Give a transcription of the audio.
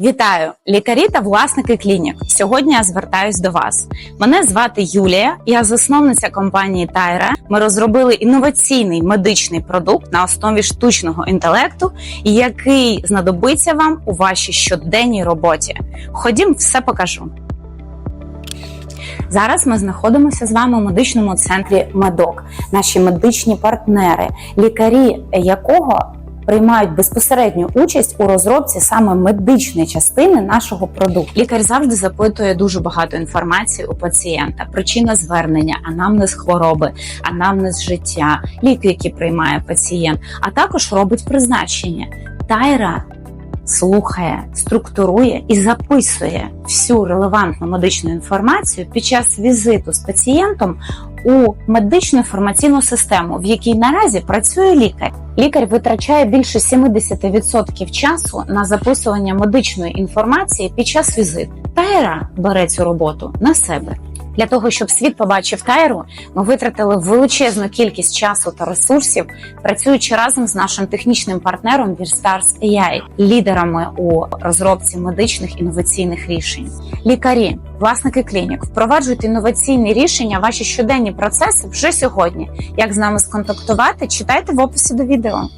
Вітаю, лікарі та власники клінік. Сьогодні я звертаюсь до вас. Мене звати Юлія, я засновниця компанії Тайра. Ми розробили інноваційний медичний продукт на основі штучного інтелекту, який знадобиться вам у вашій щоденній роботі. Ходім, все покажу. Зараз ми знаходимося з вами у медичному центрі Медок. Наші медичні партнери, лікарі якого приймають безпосередню участь у розробці саме медичної частини нашого продукту. Лікар завжди запитує дуже багато інформації у пацієнта: причина звернення, анамнез хвороби, анамнез життя, ліки, які приймає пацієнт, а також робить призначення. Тайра слухає, структурує і записує всю релевантну медичну інформацію під час візиту з пацієнтом у медичну інформаційну систему, в якій наразі працює лікар. Лікар витрачає більше 70% часу на записування медичної інформації під час візиту. Тайра бере цю роботу на себе. Для того щоб світ побачив Тайру, ми витратили величезну кількість часу та ресурсів, працюючи разом з нашим технічним партнером Virstars AI, лідерами у розробці медичних інноваційних рішень. Лікарі, власники клінік, впроваджуйте інноваційні рішення, ваші щоденні процеси вже сьогодні. Як з нами сконтактувати? Читайте в описі до відео.